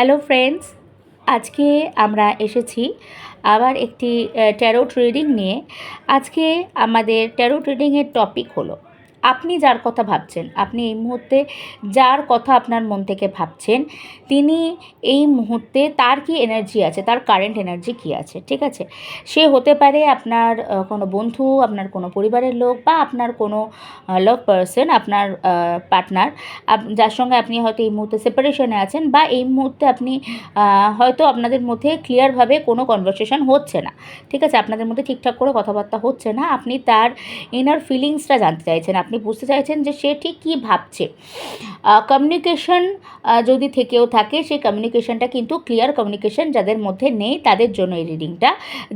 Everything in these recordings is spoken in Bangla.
হ্যালো ফ্রেন্ডস আজকে আমরা এসেছি আবার একটি ট্যারোট রিডিং নিয়ে। আজকে আমাদের ট্যারোট রিডিংয়ের টপিক হলো আপনি যার কথা ভাবছেন, আপনি এই মুহূর্তে যার কথা আপনার মন থেকে ভাবছেন, তিনি এই মুহূর্তে তার কি এনার্জি আছে, তার কারেন্ট এনার্জি কী আছে, ঠিক আছে? সে হতে পারে আপনার কোনো বন্ধু, আপনার কোনো পরিবারের লোক বা আপনার কোনো লাভ পার্সন আপনার পার্টনার যার সঙ্গে আপনি হয়তো এই মুহূর্তে সেপারেশনে আছেন বা এই মুহূর্তে আপনি হয়তো আপনাদের মধ্যে ক্লিয়ারভাবে কোনো কনভারসেশন হচ্ছে না, ঠিক আছে? আপনাদের মধ্যে ঠিকঠাক করে কথাবার্তা হচ্ছে না, আপনি তার ইনার ফিলিংসটা জানতে চাইছেন আপনি বুঝতে চাইছেন যে সে ঠিক কী ভাবছে। কমিউনিকেশন যদি থেকেও থাকে সেই কমিউনিকেশনটা কিন্তু ক্লিয়ার কমিউনিকেশন যাদের মধ্যে নেই তাদের জন্য এই রিডিংটা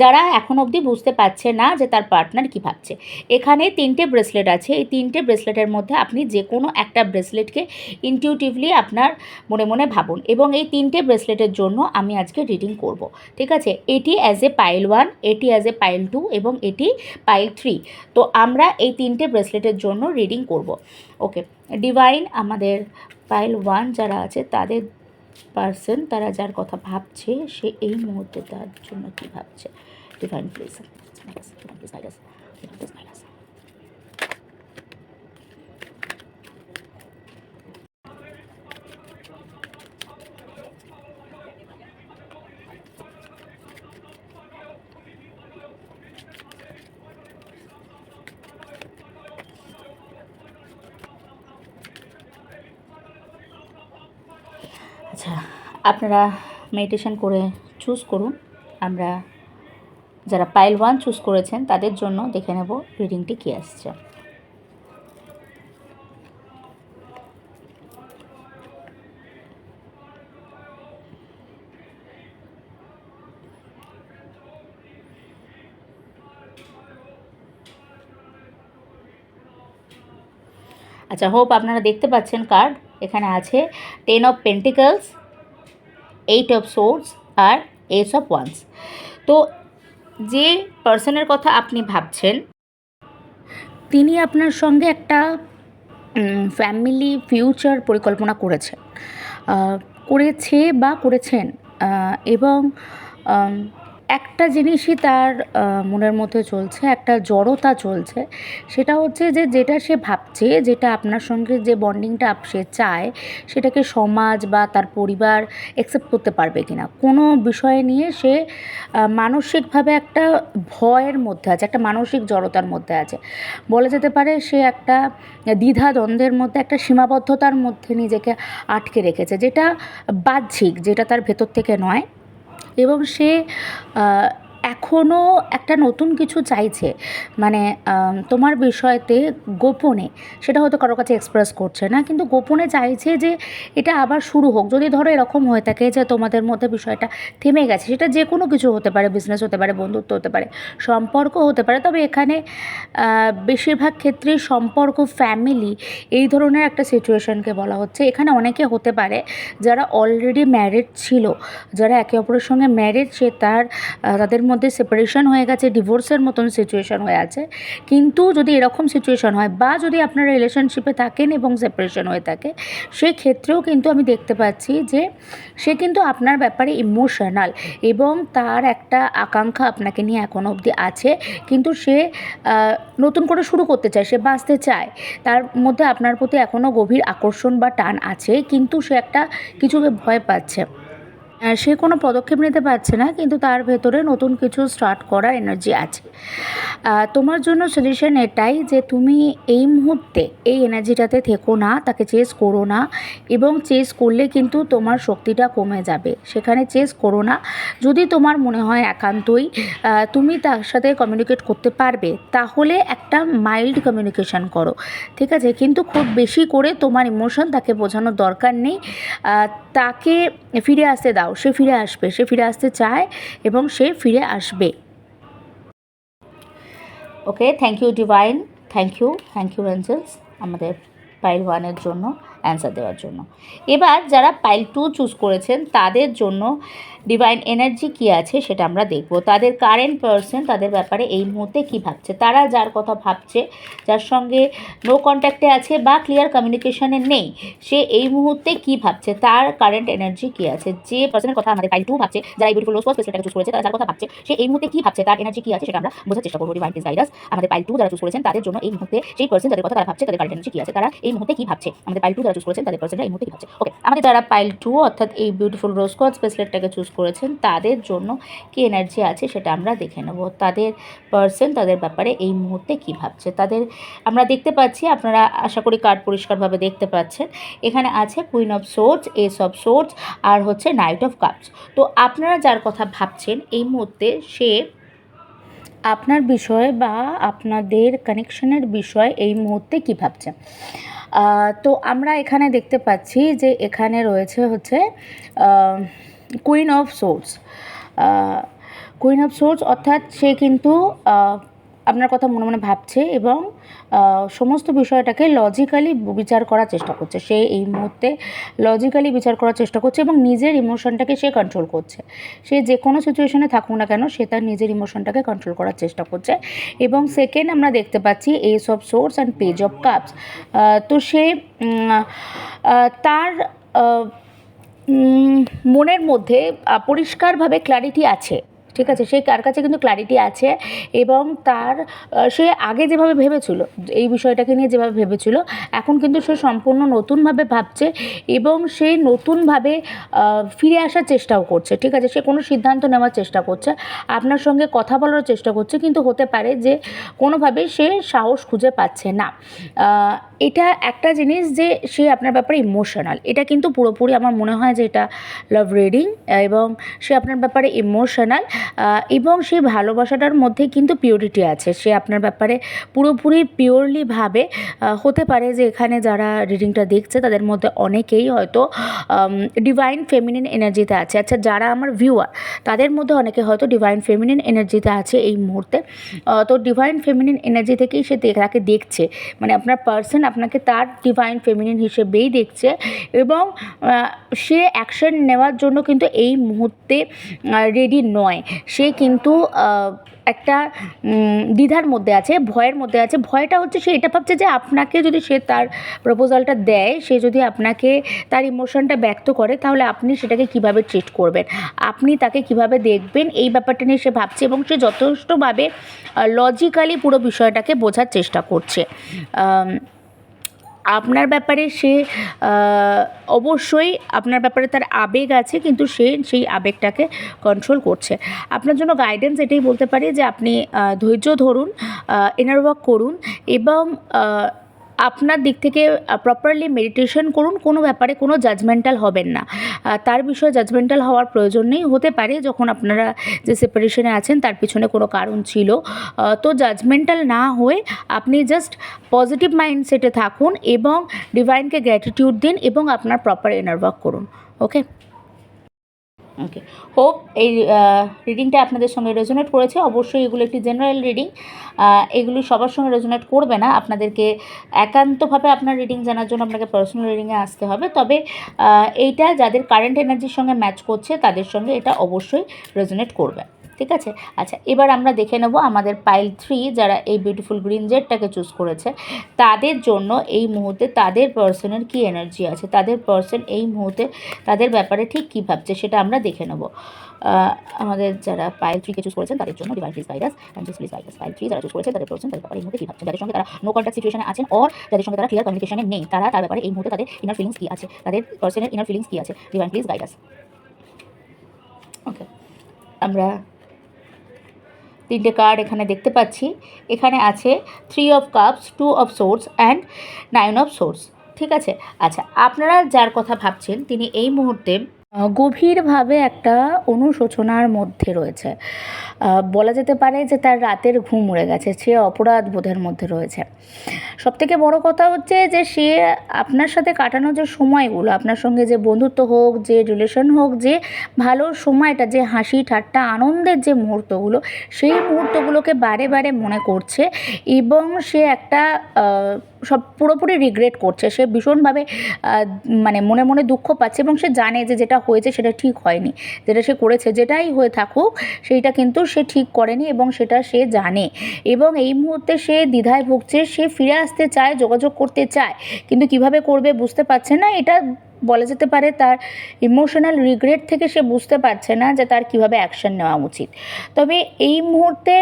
যারা এখন অবধি বুঝতে পারছে না যে তার পার্টনার কী ভাবছে। এখানে তিনটে ব্রেসলেট আছে। এই তিনটে ব্রেসলেটের মধ্যে আপনি যে কোনো একটা ব্রেসলেটকে ইনটিউটিভলি আপনার মনে মনে ভাবুন এবং এই তিনটে ব্রেসলেটের জন্য আমি আজকে রিডিং করব। ঠিক আছে? এটি অ্যাজ এ পাইল ওয়ান এটি অ্যাজ এ পাইল টু এবং এটি পাইল থ্রি তো আমরা এই তিনটে ব্রেসলেটের জন্য রিডিং করব। ওকে ডিভাইন আমাদের পাইল ওয়ান যারা আছে, তাদের পার্সন তারা যার কথা ভাবছে, সে এই মুহূর্তে তার জন্য কী ভাবছে? ডিভাইন প্লিজ আচ্ছা আপনারা মেডিটেশন করে চুজ করুন। আমরা যারা পাইল ওয়ান চুজ করেছেন, তাদের জন্য দেখে নেব রিডিংটি কী আসছে। আচ্ছা হোপ আপনারা দেখতে পাচ্ছেন কার্ড এখানে আছে ten of pentacles eight of swords R ace of wands তো যে পার্সনের কথা আপনি ভাবছেন, তিনি আপনার সঙ্গে একটা ফ্যামিলি ফিউচার পরিকল্পনা করেছেন করেছে বা করেছেন এবং একটা জিনিসই তার মনের মধ্যে চলছে, একটা জড়তা চলছে, সেটা হচ্ছে যে যেটা সে ভাবছে, যেটা আপনার সঙ্গে যে বন্ডিংটা সে চায়, সেটাকে সমাজ বা তার পরিবার অ্যাকসেপ্ট করতে পারবে কি না কোনো বিষয় নিয়ে সে মানসিকভাবে একটা ভয়ের মধ্যে আছে, একটা মানসিক জড়তার মধ্যে আছে। বলা যেতে পারে সে একটা দ্বিধা দ্বন্দ্বের মধ্যে, একটা সীমাবদ্ধতার মধ্যে নিজেকে আটকে রেখেছে, যেটা বাহ্যিক, যেটা তার ভেতর থেকে নয়। এবং সে এখনও একটা নতুন কিছু চাইছে। মানে তোমার বিষয়তে গোপনে, সেটা হয়তো কারোর কাছে এক্সপ্রেস করছে না, কিন্তু গোপনে চাইছে যে এটা আবার শুরু হোক। যদি ধরো এরকম হয়ে থাকে যে তোমাদের মধ্যে বিষয়টা থেমে গেছে, সেটা যে কোনো কিছু হতে পারে বিজনেস হতে পারে, বন্ধুত্ব হতে পারে, সম্পর্ক হতে পারে, তবে এখানে বেশিরভাগ ক্ষেত্রেই সম্পর্ক ফ্যামিলি এই ধরনের একটা সিচুয়েশনকে বলা হচ্ছে। এখানে অনেকে হতে পারে যারা অলরেডি ম্যারিড ছিল, যারা একে অপরের সঙ্গে ম্যারিড সে তার তাদের মধ্যে সেপারেশন হয়ে গেছে ডিভোর্সের মতন সিচুয়েশন হয়ে আছে। কিন্তু যদি এরকম সিচুয়েশন হয় বা যদি আপনারা রিলেশনশিপে থাকেন এবং সেপারেশন হয়ে থাকে, সেক্ষেত্রেও কিন্তু আমি দেখতে পাচ্ছি যে সে কিন্তু আপনার ব্যাপারে ইমোশনাল এবং তার একটা আকাঙ্ক্ষা আপনাকে নিয়ে এখনও অবধি আছে। কিন্তু সে নতুন করে শুরু করতে চায়, সে বাঁচতে চায়। তার মধ্যে আপনার প্রতি এখনও গভীর আকর্ষণ বা টান আছে, কিন্তু সে একটা কিছুকে ভয় পাচ্ছে। সে কোনো পদক্ষেপ নিতে পারছে না, কিন্তু তার ভেতরে নতুন কিছু স্টার্ট করার এনার্জি আছে। তোমার জন্য সলিউশন এটাই যে তুমি এই মুহূর্তে এই এনার্জিটাতে থেকো না, তাকে চেস করো না এবং চেস করলে কিন্তু তোমার শক্তিটা কমে যাবে। সেখানে চেস করো না। যদি তোমার মনে হয় একান্তই তুমি তার সাথে কমিউনিকেট করতে পারবে, তাহলে একটা মাইল্ড কমিউনিকেশন করো। ঠিক আছে? কিন্তু খুব বেশি করে তোমার ইমোশন তাকে বোঝানোর দরকার নেই। তাকে ফিরে আসতে দাও। সে ফিরে আসবে। সে ফিরে আসতে চায় এবং সে ফিরে আসবে। Okay thank you divine thank you thank you angels আমাদের পাইল ওয়ানের জন্য অ্যান্সার দেওয়ার জন্য। এবার যারা পাইল টু চুজ করেছেন, তাদের জন্য ডিভাইন এনার্জি কি আছে সেটা আমরা দেখব। তাদের কারেন্ট পার্সন তাদের ব্যাপারে এই মুহূর্তে কি ভাবছে? তারা যার কথা ভাবছে, যার সঙ্গে নো কন্ট্যাক্টে আছে বা ক্লিয়ার কমিউনিকেশনে নেই, সে এই মুহূর্তে কী ভাবছে? তার কারেন্ট এনার্জি কী আছে? যে পার্সনের কথা আমাদের পাইল টু ভাবছে, যারা এই বিউটিফুল ফার্স্ট চুজ করেছে, তারা যার কথা ভাবছে, সে এই মুহূর্তে কি ভাবছে? তার এনার্জি কী আছে সেটা আমরা বোঝার চেষ্টা করব ডিভাইন গাইডাস আমাদের পাইল টু যারা চুজ করেছেন, তাদের জন্য এই মুহূর্তে সেই পার্সন যাদের কথা তারা ভাবছে, তাদের কারেন্ট এনার্জি কী আছে? তারা এই মুহূর্তে কি ভাবছে? আমাদের পাইল টু যারা চুজ করেছেন, তাদের পার্সনরা এই মুহূর্তে কী ভাবছে? ওকে আমাদের যারা পাইল টু অর্থাৎ এই বিউটিফুল রোজ কোয়াড স্পেসলেটটাকে চুজ করেছেন, তাদের জন্য কি এনার্জি আছে সেটা আমরা দেখে নেব। তাদের পার্সন তাদের ব্যাপারে এই মুহূর্তে কী ভাবছে? তাদের আমরা দেখতে পাচ্ছি, আপনারা আশা করি কার্ড পরিষ্কারভাবে দেখতে পাচ্ছেন, এখানে আছে queen of swords ace of swords আর হচ্ছে নাইট অফ কাপস তো আপনারা যার কথা ভাবছেন, এই মুহূর্তে সে আপনার বিষয়ে বা আপনাদের কানেকশনের বিষয়ে এই মুহূর্তে কী ভাবছে? তো আমরা এখানে দেখতে পাচ্ছি যে এখানে রয়েছে হচ্ছে queen of swords queen of swords অর্থাৎ সে কিন্তু আপনার কথা মনে মনে ভাবছে এবং সমস্ত বিষয়টাকে লজিক্যালি বিচার করার চেষ্টা করছে। সে এই মুহূর্তে লজিক্যালি বিচার করার চেষ্টা করছে এবং নিজের ইমোশনটাকে সে কন্ট্রোল করছে। সে যে কোনো সিচুয়েশনে থাকুক না কেন, সে তার নিজের ইমোশনটাকে কন্ট্রোল করার চেষ্টা করছে। এবং সেকেন্ড আমরা দেখতে পাচ্ছি ace of swords and page of cups তো সে তার মনের মধ্যে পরিষ্কারভাবে ক্ল্যারিটি আছে, ঠিক আছে? সে কার কাছে কিন্তু ক্ল্যারিটি আছে এবং তার সে আগে যেভাবে ভেবেছিল, এই বিষয়টাকে নিয়ে যেভাবে ভেবেছিল, এখন কিন্তু সে সম্পূর্ণ নতুনভাবে ভাবছে এবং সে নতুনভাবে ফিরে আসার চেষ্টাও করছে, ঠিক আছে? সে কোনো সিদ্ধান্ত নেওয়ার চেষ্টা করছে, আপনার সঙ্গে কথা বলার চেষ্টা করছে, কিন্তু হতে পারে যে কোনোভাবেই সে সাহস খুঁজে পাচ্ছে না। এটা একটা জিনিস যে সে আপনার ব্যাপারে ইমোশনাল এটা কিন্তু পুরোপুরি আমার মনে হয় যে এটা লাভ রিডিং এবং সে আপনার ব্যাপারে ইমোশনাল এবং সেই ভালোবাসাটার মধ্যে কিন্তু পিওরিটি আছে। সে আপনার ব্যাপারে পুরোপুরি পিওরলি ভাবে হতে পারে যে এখানে যারা রিডিংটা দেখছে, তাদের মধ্যে অনেকেই হয়তো ডিভাইন ফেমিনিন এনার্জিতে আছে। আচ্ছা যারা আমার ভিউয়ার তাদের মধ্যে অনেকে হয়তো ডিভাইন ফেমিনিন এনার্জিতে আছে এই মুহূর্তে। তো ডিভাইন ফেমিনিন এনার্জি থেকেই সে তাকে দেখছে। মানে আপনার পার্সন আপনাকে তার ডিভাইন ফেমিনিন হিসেবেই দেখছে এবং সে অ্যাকশন নেওয়ার জন্য কিন্তু এই মুহূর্তে রেডি নয়। সে কিন্তু একটা দ্বিধার মধ্যে আছে, ভয়ের মধ্যে আছে। ভয়টা হচ্ছে সে এটা ভাবছে যে আপনাকে যদি সে তার প্রপোজালটা দেয়, সে যদি আপনাকে তার ইমোশনটা ব্যক্ত করে, তাহলে আপনি সেটাকে কীভাবে ট্রিট করবেন? আপনি তাকে কীভাবে দেখবেন? এই ব্যাপারটা নিয়ে সে ভাবছে এবং সে যথেষ্টভাবে লজিক্যালি পুরো বিষয়টাকে বোঝার চেষ্টা করছে। আপনার ব্যাপারে সে অবশ্যই আপনার ব্যাপারে তার আবেগ আছে, কিন্তু সে সেই আবেগটাকে কন্ট্রোল করছে। আপনার জন্য গাইডেন্স এটাই বলতে পারি যে আপনি ধৈর্য ধরুন ইনার ওয়ার্ক করুন এবং আপনার দিক থেকে প্রপারলি মেডিটেশন করুন, কোনো ব্যাপারে কোনো জাজমেন্টাল হবেন না। তার বিষয়ে জাজমেন্টাল হওয়ার প্রয়োজন নেই। হতে পারে যখন আপনারা যে সেপারেশনে আছেন, তার পিছনে কোনো কারণ ছিল। তো জাজমেন্টাল না হয়ে আপনি জাস্ট পজিটিভ মাইন্ডসেটে থাকুন এবং ডিভাইনকে গ্র্যাটিটিউড দিন এবং আপনার প্রপার ইনার ওয়ার্ক করুন। ওকে ওকে হোপ এই রিডিংটা আপনাদের সঙ্গে রেজোনেট করেছে। অবশ্যই এগুলো একটি জেনারেল রিডিং এগুলি সবার সঙ্গে রেজোনেট করবে না। আপনাদেরকে একান্তভাবে আপনার রিডিং জানার জন্য আপনাকে পার্সোনাল রিডিংয়ে আসতে হবে। তবে এইটা যাদের কারেন্ট এনার্জির সঙ্গে ম্যাচ করছে, তাদের সঙ্গে এটা অবশ্যই রেজোনেট করবে। ঠিক আছে? আচ্ছা এবার আমরা দেখে নেব আমাদের পাইল থ্রি যারা এই বিউটিফুল গ্রিন জেডটাকে চুজ করেছে, তাদের জন্য এই মুহূর্তে তাদের পার্সনের কী এনার্জি আছে? তাদের পার্সন এই মুহূর্তে তাদের ব্যাপারে ঠিক কী ভাবছে সেটা আমরা দেখে নেব। আমাদের যারা পাইল থ্রিকে চুজ করেছেন, তাদের জন্য divine please guide us and guide us pile three যারা চুজ করেছে, তাদের পার্সন তাদের ব্যাপারে এই মুহূর্তে কী ভাবছেন যাদের সঙ্গে তারা নো কন্ট্যাক্ট সিচুয়েশনে আছেন অর যাদের সঙ্গে তারা ক্লিয়ার কমিউনিকেশনে নেই, তারা তার ব্যাপারে এই মুহূর্তে তাদের ইনার ফিলিংস কী আছে? তাদের পার্সনের ইনার ফিলিংস কী আছে? ডিভাইন প্লিজ গাইডাস ওকে আমরা তিনটে কার্ড এখানে দেখতে পাচ্ছি। এখানে আছে three of cups two of swords and nine of swords ঠিক আছে? আচ্ছা আপনারা যার কথা ভাবছেন, তিনি এই মুহূর্তে গভীরভাবে একটা অনুশোচনার মধ্যে রয়েছে। বলা যেতে পারে যে তার রাতের ঘুম উড়ে গেছে, সে অপরাধ বোধের মধ্যে রয়েছে। সবথেকে বড় কথা হচ্ছে যে সে আপনার সাথে কাটানো যে সময়গুলো, আপনার সঙ্গে যে বন্ধুত্ব হোক, যে রিলেশন হোক, যে ভালো সময়টা, যে হাসি, ঠাট্টা, আনন্দের যে মুহূর্তগুলো, সেই মুহূর্তগুলোকে বারে বারে মনে করছে এবং সে একটা সব পুরোপুরি রিগ্রেট করছে। সে ভীষণভাবে মানে মনে মনে দুঃখ পাচ্ছে এবং সে জানে যে যেটা হয়েছে সেটা ঠিক হয়নি। যেটা সে করেছে যেটাই হয়ে থাকুক, সেইটা কিন্তু সে ঠিক করেনি এবং সেটা সে জানে। এবং এই মুহূর্তে সে দ্বিধায় ভুগছে, সে ফিরে আসতে চায়, যোগাযোগ করতে চায়, কিন্তু কীভাবে করবে বুঝতে পারছে না। এটা বলা যেতে পারে তার ইমোশনাল রিগ্রেট থেকে সে বুঝতে পারছে না যে তার কীভাবে অ্যাকশন নেওয়া উচিত। তবে এই মুহূর্তে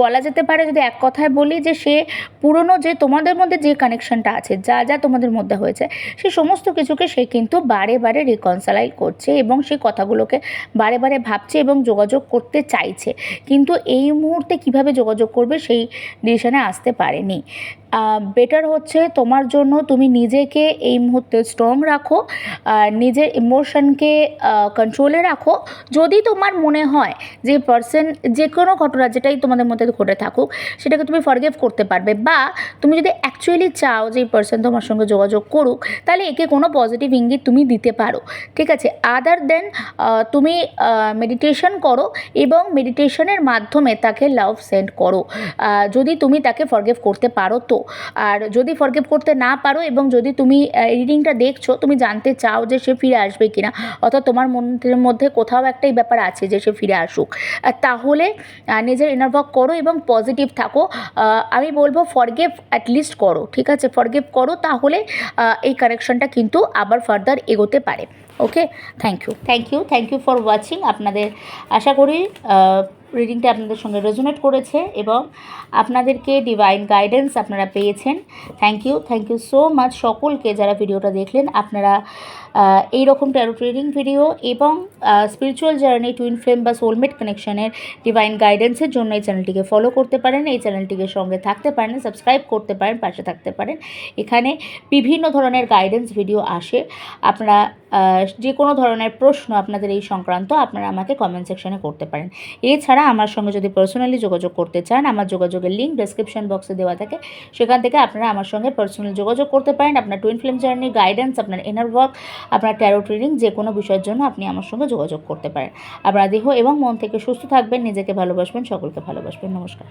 বলা যেতে পারে যদি এক কথায় বলি যে সে পুরনো যে তোমাদের মধ্যে যে কানেকশনটা আছে, যা যা তোমাদের মধ্যে হয়েছে, সে সমস্ত কিছুকে সে কিন্তু বারে বারে রিকনসালাইল করছে এবং সেই কথাগুলোকে বারে বারে ভাবছে এবং যোগাযোগ করতে চাইছে। কিন্তু এই মুহূর্তে কীভাবে যোগাযোগ করবে সেই ডিসিশনে আসতে পারেনি। বেটার হচ্ছে তোমার জন্য তুমি নিজেকে এই মুহূর্তে স্ট্রং রাখো নিজের ইমোশনকে কন্ট্রোলে রাখো। যদি তোমার মনে হয় যে পার্সন যে কোনো ঘটনা যেটাই তোমাদের মধ্যে ঘটে থাকুক, সেটাকে তুমি ফরগেভ করতে পারবে। বা তুমি যদি অ্যাকচুয়ালি চাও যে এই পার্সন তোমার সঙ্গে যোগাযোগ করুক, তাহলে একে কোনো পজিটিভ ইঙ্গিত তুমি দিতে পারো। ঠিক আছে? আদার দেন তুমি মেডিটেশন করো এবং মেডিটেশনের মাধ্যমে তাকে লাভ সেন্ড করো। যদি তুমি তাকে ফরগেভ করতে পারো তো। আর যদি ফরগেভ করতে না পারো এবং যদি তুমি রিডিংটা দেখছ, তুমি জানতে চাও যে সে ফিরে আসবে কিনা, অর্থাৎ তোমার মনের মধ্যে কোথাও একটাই ব্যাপার আছে যে সে ফিরে আসুক তাহলে নিজের ইনার করো এবং পজিটিভ থাকো। আমি বলব ফরগেভ অ্যাটলিস্ট করো, ঠিক আছে? ফরগেভ করো তাহলে এই কানেকশনটা কিন্তু আবার ফার্দার এগোতে পারে। Okay thank you thank you thank you for watching আপনাদের আশা করি রিডিংটা আপনাদের সঙ্গে রেজোনেট করেছে এবং আপনাদেরকে ডিভাইন গাইডেন্স আপনারা পেয়েছেন। Thank you thank you so much সকলকে যারা ভিডিওটা দেখলেন, আপনারা এই রকম ট্যারো ট্রেডিং ভিডিও এবং স্পিরিচুয়াল জার্নি টুইন ফ্লেম বা সোলমেট কানেকশনের ডিভাইন গাইডেন্সের জন্য এই চ্যানেলটিকে ফলো করতে পারেন। এই চ্যানেলটিকে সঙ্গে থাকতে পারেন সাবস্ক্রাইব করতে পারেন, পাশে থাকতে পারেন। এখানে বিভিন্ন ধরনের গাইডেন্স ভিডিও আসে। আপনারা যে কোনো ধরনের প্রশ্ন আপনাদের এই সংক্রান্ত আপনারা আমাকে কমেন্ট সেকশনে করতে পারেন। এছাড়া আমার সঙ্গে যদি পার্সোনালি যোগাযোগ করতে চান, আমার যোগাযোগের লিঙ্ক ডেসক্রিপশন বক্সে দেওয়া থাকে। সেখান থেকে আপনারা আমার সঙ্গে পার্সোনালি যোগাযোগ করতে পারেন। আপনার টুইন ফিল্ম জার্নি গাইডেন্স আপনার এনার ওয়ার্ক আপনার ট্যারো ট্রেডিং যে কোনো বিষয়ের জন্য আপনি আমার সঙ্গে যোগাযোগ করতে পারেন। আপনার দেহ এবং মন থেকে সুস্থ থাকবেন, নিজেকে ভালোবাসবেন, সকলকে ভালোবাসবেন। নমস্কার।